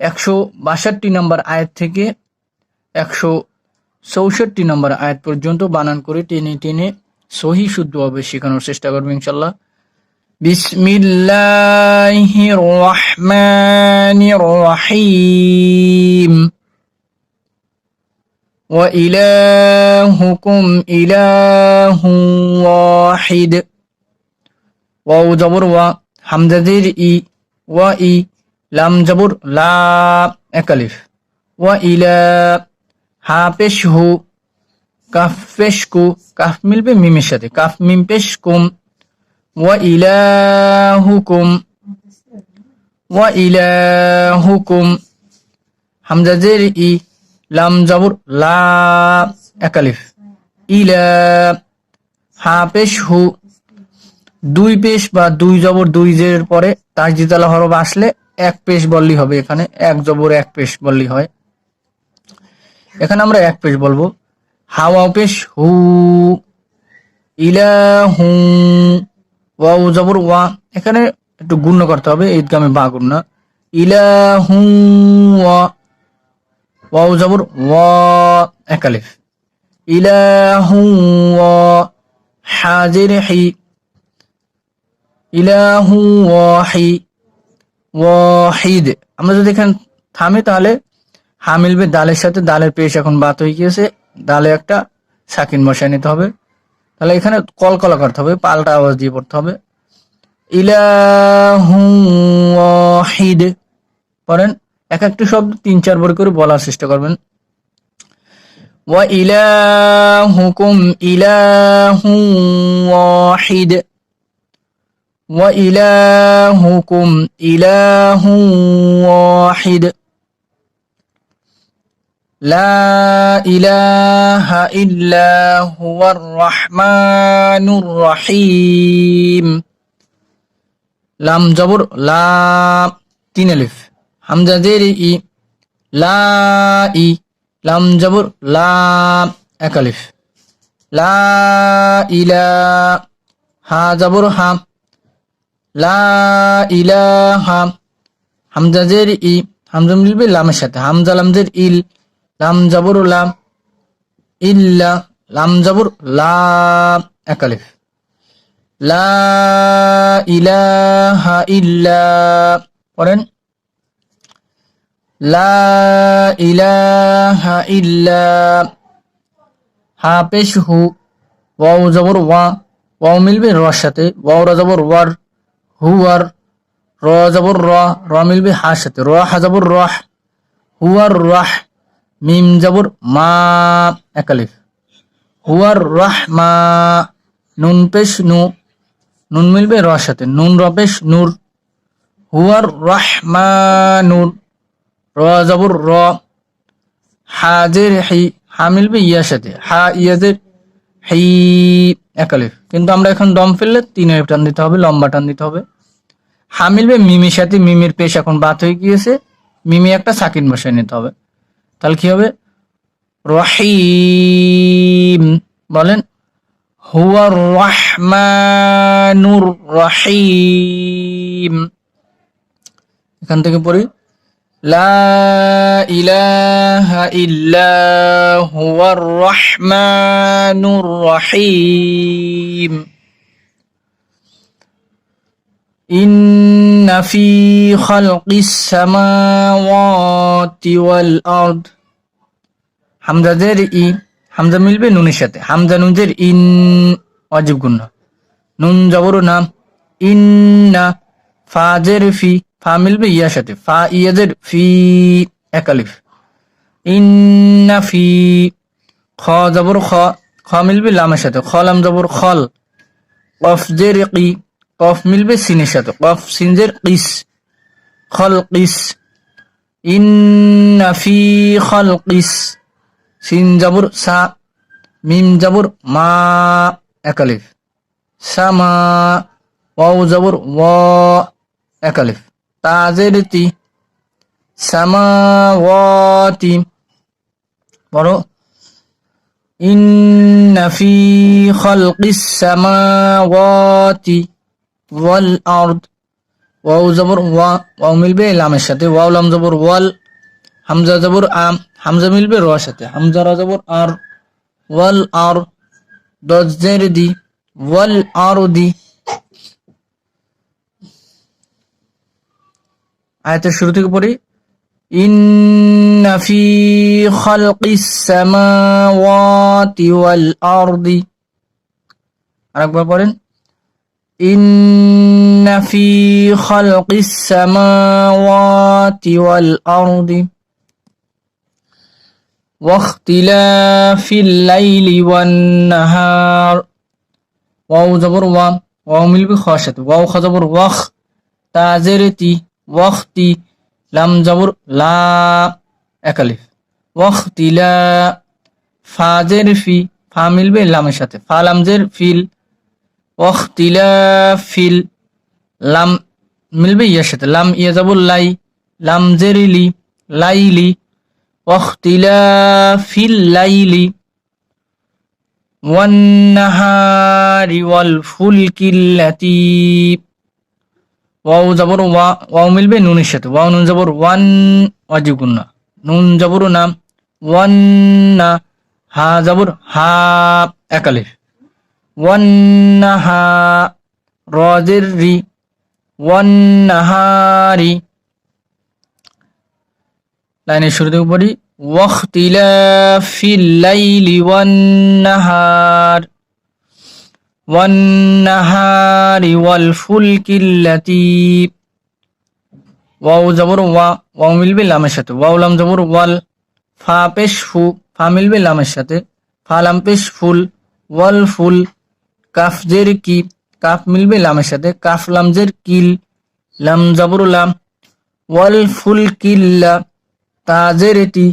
একশো বাষট্টি নম্বর আয়াত থেকে একশো চৌষট্টি নম্বর আয়াত পর্যন্ত বানান করে টেনে টেনে সহি শুদ্ধভাবে শেখানোর চেষ্টা করবো ইনশাল্লাহ বিসমিল্লাহির রহমানির রহিম وإلهكم إله واحد ওয়াও জবর ওয়া হামজাদের ই ওয়া ই লাম জবর, লা একালিফ ওয়া ইলা হা পেশ হু কাফ পেশ কু কাফ মিলবে মিমের সাথে, কাফ মিম পেশ কুম ওয়া ইলাহুকুম ওয়া ইলাহুকুম। হামজাদের ই, লাম জবর, লা একালিফ ইলা হা পেশ হু দুই পেশ বা দুই জবর দুই জের পরে তাজিতালা হরব আসলে এক পেশ বললি হবে এখানে। এক জবর এক পেশ বললি হয়। এখানে আমরা এক পেশ বলব। হাওয়া পেশ হু ইলা হু ওয়াও জবর ওয়া। এখানে একটু গুণ্য করতে হবে ঈদগামে বা গুণ্য ইলা হু ওয়া, ওয়াও জবর ওয়া একালিফ ইলা হু ওয়া, হাজির হি। ইলাহু ওয়াহি ওয়াহিদ। আমরা যদি এখানে থামি তাহলে হা মিলবে দালের সাথে দালের পেশ এখন বাত হয়ে গিয়েছে। দালে একটা সাকিন বসায় নিতে হবে। তাহলে এখানে কলকলা করতে হবে, পাল্টা আওয়াজ দিয়ে পড়তে হবে। ওয়াহিদ। পড়েন, এক একটা শব্দ তিন চারবার করে বলার চেষ্টা করবেন। ওয়া ইলাহুকুম ইলাহু ওয়াহিদ। وإلهكم إله واحد. لا إله إلا هو الرحمن الرحيم. لام جبر لا تين ألف. حمزة زيري إي لا إي. لام جبر لا أكلف لا إله ها جبر ها লা ইলাহা হামজা জের ই, হামজা মিলবে লামের সাথে। হামজা লামজের ইল, লাম জবর লাম ইল্লা, লাম জবর লা একালিফ লা ইলাহা ইল্লা পড়েন। লা ইলাহা ইল্লা হা পেশ হু, ওয়াও জবর ওয়া, ওয়াও মিলবে রর সাথে, ওয়াও রা ওয়ার হুয়ার র জবর র র মিলবে হার সাথে র হাজাবর রহ, হুয়ার রাহ, মিম জবর মা একালিফ হুয়ার রাহ মা, নুন পেশ নু, নুন মিলবে র সাথে, নুন র পেশ নূর। হুয়ার রাহ মা নূর র জবর র, হাজের হি, হা মিলবে ইয়ার সাথে, হা ইয়াজের হি। একালিফ কিন্তু আমরা এখন দম ফেললে তিন আলিফ টান দিতে হবে, লম্বা টান দিতে হবে। হা মিলবে মিমির সাথে মিমির পেশ এখন বাত হয়ে গিয়েছে। মিমি একটা সাকিন বসায় নিতে হবে। তাহলে কি হবে? রহিম। বলেন, হুয়া রহমানুর রহিম। এখান থেকে পড়ি। লা ইলাহা ইল্লা হুয়ার রহমানুর রহিম إن في خلق السماوات والأرض হামজাদের ই হামজা মিলবে নুনের সাথে হামজা নুনজের ইন অজীব গুণ নুন জবর নাম ইন্না ফাজের ফি ফা মিলবে ইয়ার সাথে। ফা ইয়াদের ফি একালিফ ইন্না ফি, খ জবর খ। খ মিলবে লামের সাথে। খ জবর খল। কফ জের কি কফ মিলবে সিনের সাথে। কফ সিনজের কিস। খল কিস। ইন্না ফি, খল কিস। সিন জাবুর সা, মিম জাবুর মা একালিফ সামা ওয়াও জাবুর ওয়া একালিফ তাজের তি সামাওয়াতি বড় إن في خلق السماوات والأرض ওয়াও জবর ওয়া ওয়াও মিলবে লামের সাথে ওয়াও লাম জবর ওয়াল হামজা জবর আম হামজা মিলবে রোয়ার সাথে হামজা রা জবর আর ওয়াল আর দজের দি ওয়াল আর দি আয়াতের শুরু থেকে পড়ি ইন্না ফি খালকিস সামাওয়াতি ওয়াল আরদি আরেকবার পড়েন إن في خلق السماوات والأرض واختلاف الليل والنهار واو زبر وا واو مل بخاشت واو خزبر وخ تازرتي ওয়াক্তি লাম জবর লা একালিফ ওয়াক্তিলা ফাজের ফি, ফা মিলবে লামের সাথে। ফা লামজের ফিল। ওয়াক্তিলা ফিল, লাম মিলবে ইয়ার সাথে। লাম ইয়া যাব লাই লামজেরিলি লাইলি। ওয়াক্তিলা ফিল লাইলি। ওয়ান্নাহারি ওয়াল ফুলকিল্লাতি ওয়াও জবর ওয়া ওয়াও মিলবে নুনের সাথে। ওয়াও নুন জবর ওয়ান অজীব গুন্না নুন জবর নাম ওয়ান না হা জবর হা একালিফ ওয়ান্নাহা রজের রি। ওয়ান্নাহারি লাইনের শুরু থেকে পড়ি ওয়াখতিলাফিল লাইলি ওয়ান্নাহার। ওয়ান্নাহারি ওয়াল ফুলকিল্লাতি ওয়াও জবর ওয়া ওয়াও মিলবে লামের সাথে ওয়াও লাম ওয়াল ফা পেশ ফু মিলবে লামের সাথে ফা পেশ ফুল ওয়াল ফুল কাফ জের কাফ মিলবে লামের সাথে কাফ কিল লাম জবর ওয়াল ফুল কিল্লা তি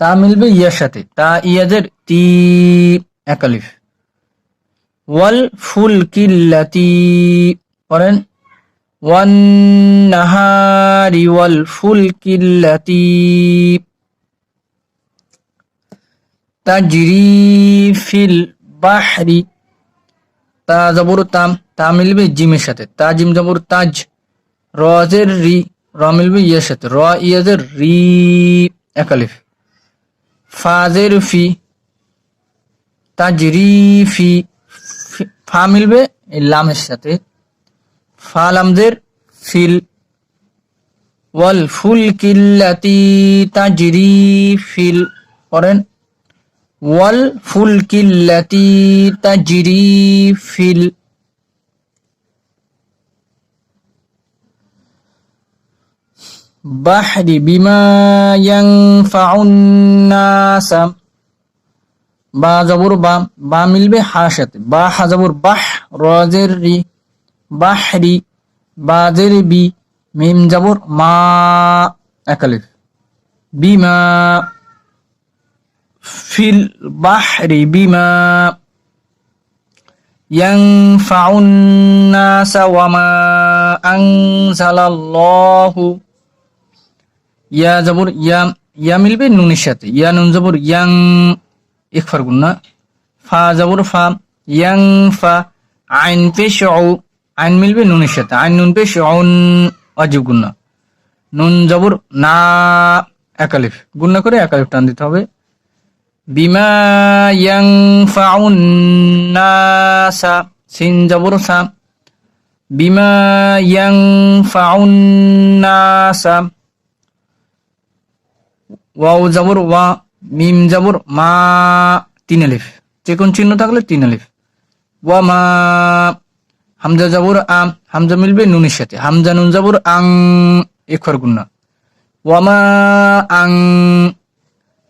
তা মিলবে ইয়ার সাথে তা ইয়াজের তি একালিফ ওয়াল ফুল কিল্লাতি পড়েন, ওয়ান নাহারি ওয়াল ফুল কিল্লাতি তাজরি ফিল বাহরি, তা জবর তাম, তা মিলবে জিমের সাথে, তা জিম জবর তাজ, রজের রি, র মিলবে ইয়ের সাথে, র ইয়াজের রি একালিফ ফাজের ফি, তাজরি ফি ফা মিলবে, এই লামের সাথে। ফা লামদের ফিল। ওয়াল ফুল কিল্লাতি তাজরি ফিল। পড়েন। ওয়াল ফুল কিল্লাতি তাজরি ফিল। বাহরি বিমা ইয়ানফাউন নাস। বা জবর বা বা মিলবে হার সাথে বা হা জবর বাহ রজের রি বাহরি বাজের বি মিম জবর মা একালিফ বিমা في البحر بما ينفع الناس وما أنزل الله يا زبر يا ইয়া মিলবে নুনের সাথে ইয়া নুন জবর ইয়াং ইকফার গুন্না ফা জবর ফা, ইয়াং ফা, আইন পেশ আইন মিলবে নুনের সাথে। আইন নুন পেশ অন অজীব গুন্না নুন জবর না একালিফ গুন্না করে একালিফ টান দিতে হবে। বিমা ইয়াং ফাউন না সা, সিন জবর সা। বিমা ইয়াং ফাউন নাসা ওয়াও জবর ওয়া। মিম জবর মা তিন আলিফ। যে কোন চিহ্ন থাকলে তিন আলিফ। ওয়া মা হামজা জবর আম হামজা মিলবে নুনের সাথে। হামজা নুন জবর আং, এখর ওয়া মা আং,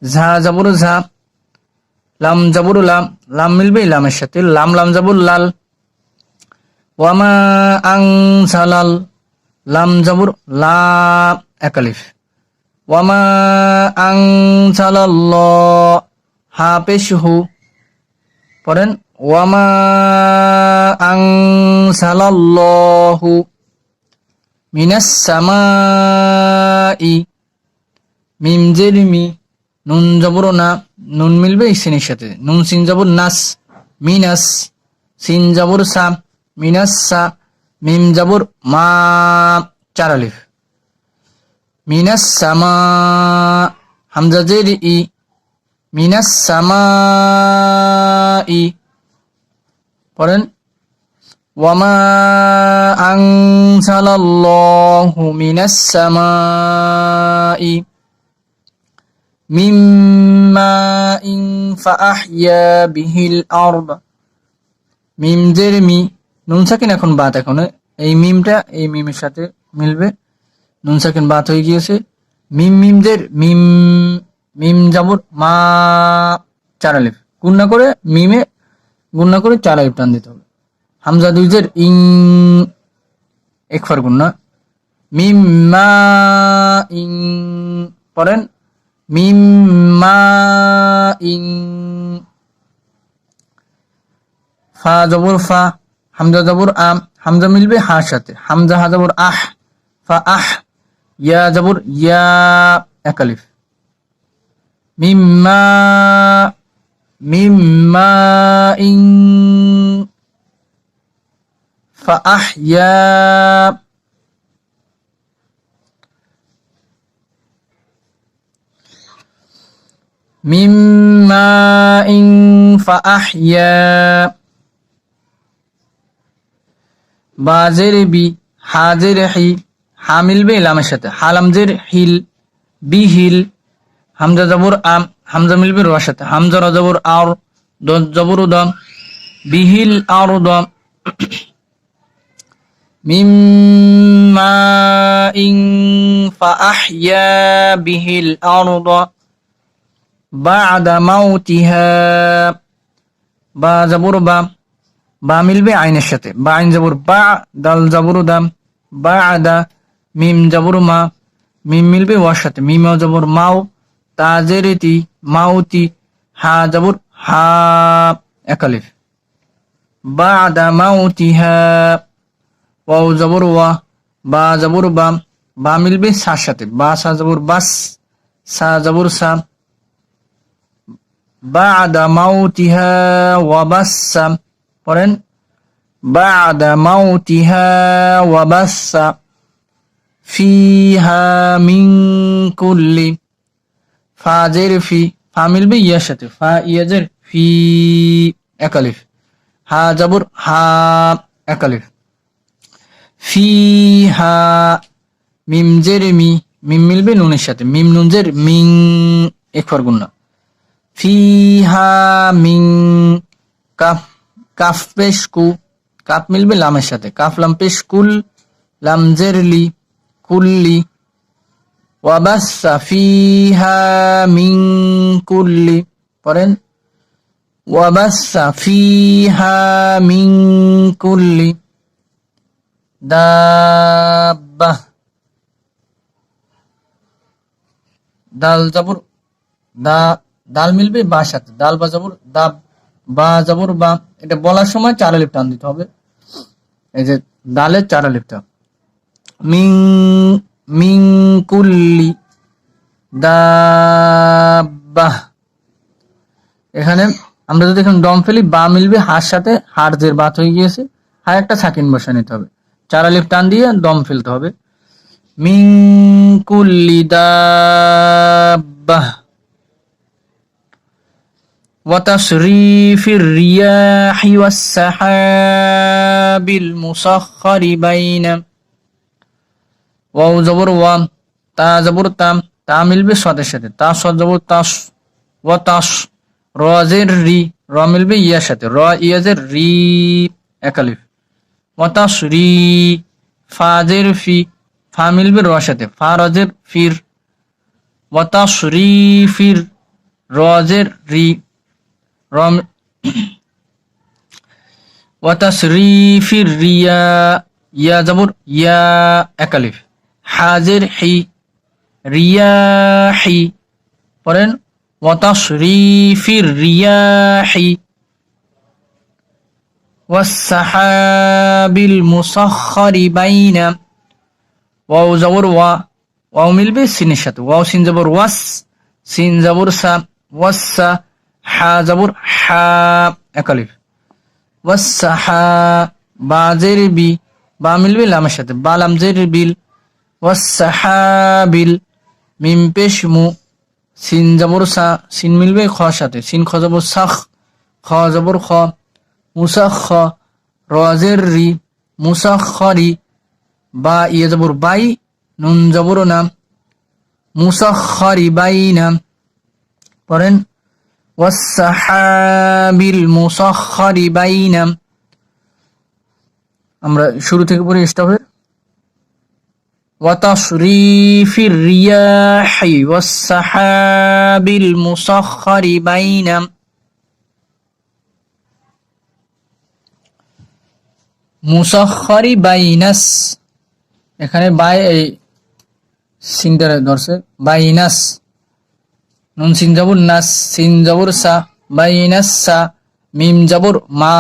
ঝা জবর ঝা। লাম জবর লাম লাম মিলবে লামের সাথে। লাম লাম জবর লাল। ওয়া মা আং ঝালাল লাম জবর লা একালিফ ওয়ামা আং আং নুন জবর না নুন মিলবে সিনের সাথে। নুন সিন জবর নাস মিনাস সিন জবর সা মিনাস সা মিম জবর মা চার আলিফ। মিনাস সামা হামজা জের ই মিনাস সামা ই পড়েন, ওয়ামা আনসালাল্লাহু মিনাস সামাই মিম্মা ইন ফাআহইয়া বিহিল আরদ। মিম জের মি নুন সাকিন এখন বাত এখন। এই মিমটা, এই মিমের সাথে মিলবে। নুন সাকিন বাদ হয়ে গিয়েছে। মিম মিমদের, মিম মিম জাবর মা চার আলিফ। গুন্না করে মিমে গুন্না করে চার আলিফ টান দিতে হবে। হামজা দুইজের ইং একফার গুন্না মিম মা ইং পড়েন। মিম মা ইং ফা জবর ফা, হামজা জবর আম, হামজা মিলবে হার সাথে। হামজা হা জবর আহ, ফা আহ। ইয়া জবর ইয়া একালিফ মিম্মা মিম্মা ইং ফা আহ ইয়া মিম্মা ইং ফা আহ ইয়া বাজের বি হাজের হি মিলবে লামের সাথে। হালামজের হিল, বি হিল, হামজা জবর আম হামজা মিলবে রোয়ার সাথে। হামজা রজবর আর জবর দম বিহিল আর দম। মিম্মা ইং ফাআহইয়া বিহিল আরদ বা'দা মাউতিহা। বা জবর বা বা মিলবে আইনের সাথে। বা আইন জবর, বা, দাল জবর দাম বা আদা মিম জবর মা মিম মিলবে ওয়ার সাথে মিম জবর মাও তাজেরিতি মাউতি হা জবর হা একালিফ বা আদা মাউতিহা ওয়াও জবর ওয়া বা জবর বাম বা মিলবে সার সাথে বা সা জবর বাস সা জবর সা بعد موتها وبث পড়েন بعد موتها ফিহা মিং কুল্লি ফা জের ফি, ফা মিলবে ইয়ার সাথে, ফা ইয়াজের ফি একালিফ হা জাবর হা একালিফ ফি হা মিম জের মি, মিম মিলবে নুনের সাথে, মিম নুনজের মিং একবার গুণনা ফি হা মিং কাফ কাফ পেশ কু, কাফ মিলবে লামের সাথে, কাফ লাম পেশ কুল, লাম লি কুল্লি। ওয়াবাসা ফিহা মিং কুল্লি। পড়েন। ওয়াবাসা ফিহা মিং কুল্লি। দাব্বা। দাল জবর দা, দাল মিলবে বা সাথে। দাল বা জবর দা বা জবর বা। এটা বলার সময় চার আলিফ টান দিতে হবে। এই যে, দালের চার আলিফটা মিং মিং কুল্লি দাব্বাহ এখানে আমরা যদি এখন দম ফেলি বা মিলবে হার সাথে হার জের বাত হয়ে গিয়েছে হার একটা সাকিন বসে নিতে হবে চার আলিফ টান দিয়ে দম ফেলতে হবে মিন কুল্লি দাব্বাহ وتصريف الرياح والسحاب المسخر بين ওয়া জবর ওয়া তা জবর তাম, তা মিলবে সদের সাথে। তা সদ জবর তাস, ওয়া তাস রজের রি, র মিলবে ইয়ার সাথে। র ইয়াজের রি একালিফ ওয়াতাস রি ফাজের ফি, ফা মিলবে র সাথে। ফা রজের ফির। ওয়াতাস রি ফির রজের রি। রম ওয়াতাস রি ফির রিয়া ইয়া জবর, ইয়া একালিফ হাজের হি, রিয়াহি। পড়েন, ওয়াতাশরিফির রিয়াহি। ওয়াসাহাবিল মুসাখরি বাইনা। ওয়াও জবর ওয়া ওয়াও মিলবে সিনের সাথে। ওয়াও সিন জবর ওয়াস, সিন জবর সা ওয়াসা হা জবর হা একালিফ ওয়াসা হা বাজের বি, বা মিলবে লামের সাথে। বা লামজের বিল ওয়াসাহাবিল মিম পেশ মু, সিন জবর সা, সিন মিলবে খ সাথে, সিন খ জবর সাখ, খ জবর খ, মুসাখ রজের রি মুসাখরি বা ইয়ে জবর বাই, নুন জবর নাম মুসাখরি বাই নাম পড়েন ওয়াসাহাবিল মুসাখরি বাইনা আমরা শুরু থেকে পড়ি স্টপের وتصريف الرياح والسحاب المسخر بين মুসাখরি বাইনাস এখানে বাই এই সিনটারে ধরছে বাইনাস নুন সিন জবর নাস সিন জবর সা বাইনাস সা মিম জবর মা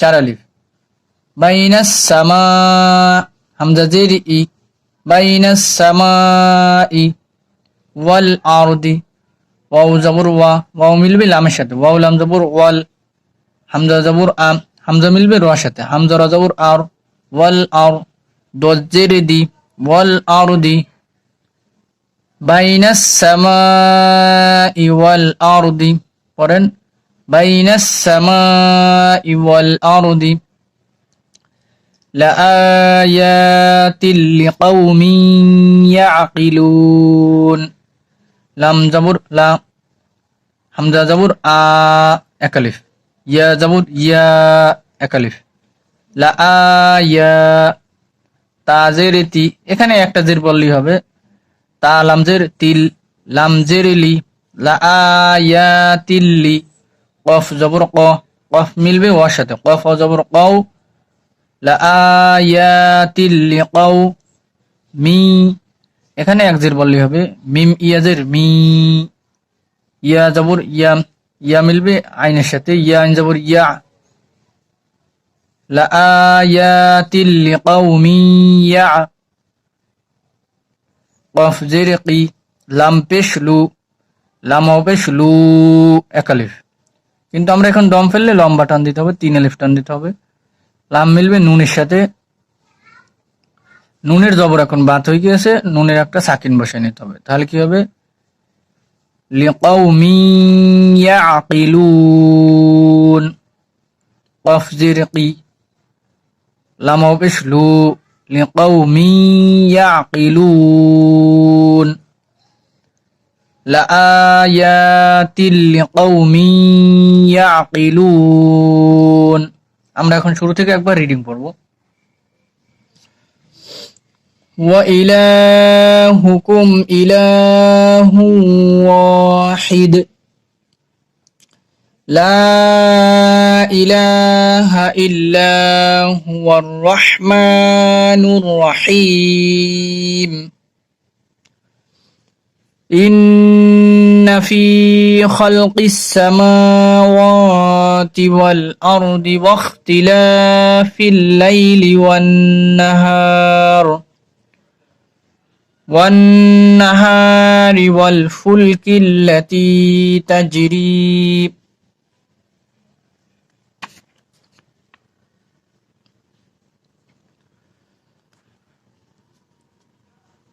চার আলিফ বাইনাস সামা হামজা জের ই বাইনাস সামাই ওয়াল আরদি ওয়াও জবর ওয়া ওয়াও মিলবে লামের সাথে ওয়াও লাম জবর ওয়াল, হামজা জবর আম হামজা মিলবে রোয়ার সাথে, হামজা রা জবর আর, ওয়াল আর দজ্জের দি, ওয়াল আর দি বাইনাস সামাই ওয়াল আরদি, পড়েন বাইনাস সামাই ওয়াল আরদি لآيات لقوم يعقلون লাম জবর লা হামজা জবর আ একালিফ ইয়া জবর ইয়া একালিফ লা আয়া তাজের তি এখানে একটা জের বললেই হবে তা লামজের তিল লামজের লি লা আয়াতিল্লি কফ জবর ক কফ মিলবে ওয়ার সাথে কফ ও জবর কও লা আয়াতিল্লি কও মি এখানে এক জের বললেই হবে, মিম ইয়াজের, মি, ইয়া জবর, ইয়া ইয়া মিলবে, আইনের সাথে, ইয়া আইন জবর, ইয়া। লা আয়াতিল্লি কওমি ইয়া। কফ জের কি লাম পেশ লু লাম পেশ লু একালিফ কিন্তু আমরা এখন দম ফেললে লম্বা টান দিতে হবে, তিন আলিফ টান দিতে হবে। লাম মিলবে নুনের সাথে নুনের জবর এখন বাত হয়ে গিয়েছে নুনের একটা সাকিন বসে নিতে হবে তাহলে কি হবে লিকাউমি ইয়াকিলুন কফ জের কি লাম পেশ লু لقوم يعقلون لآيات لقوم يعقلون আমরা এখন শুরু থেকে একবার রিডিং পড়ব وإلهكم إله واحد لا إله إلا هو الرحمن الرحيم إن في خلق السماوات والأرض واختلاف الليل والنهار والنهار والفلك التي تجري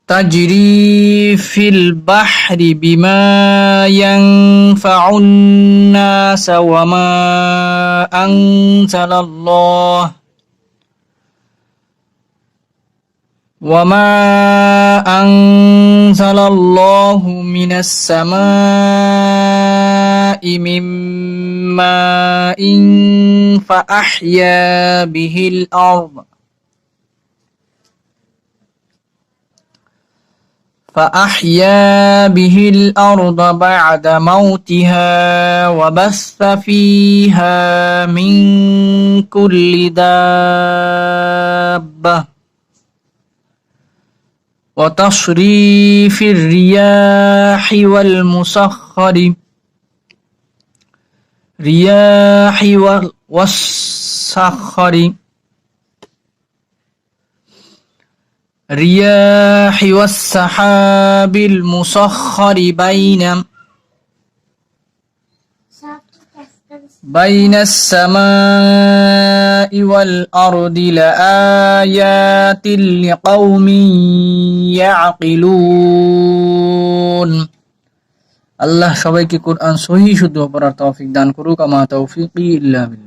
تجري في البحر بما ينفع الناس وما أنزل الله وما أنزل الله من السماء من ماء فأحيا به الأرض فأحيا به الأرض بعد موتها وبث فيها من كل دابة وتصريف الرياح والمسخر رياح وال- والسخر رياح والسحاب المسخر بين بين السماء والأرض لآيات لقوم يعقلون আল্লাহ সবাইকে কোরআন সহি শুদ্ধ পড়ার তৌফিক দান করুক আমা তৌফিক ইল্লা বিল্লাহ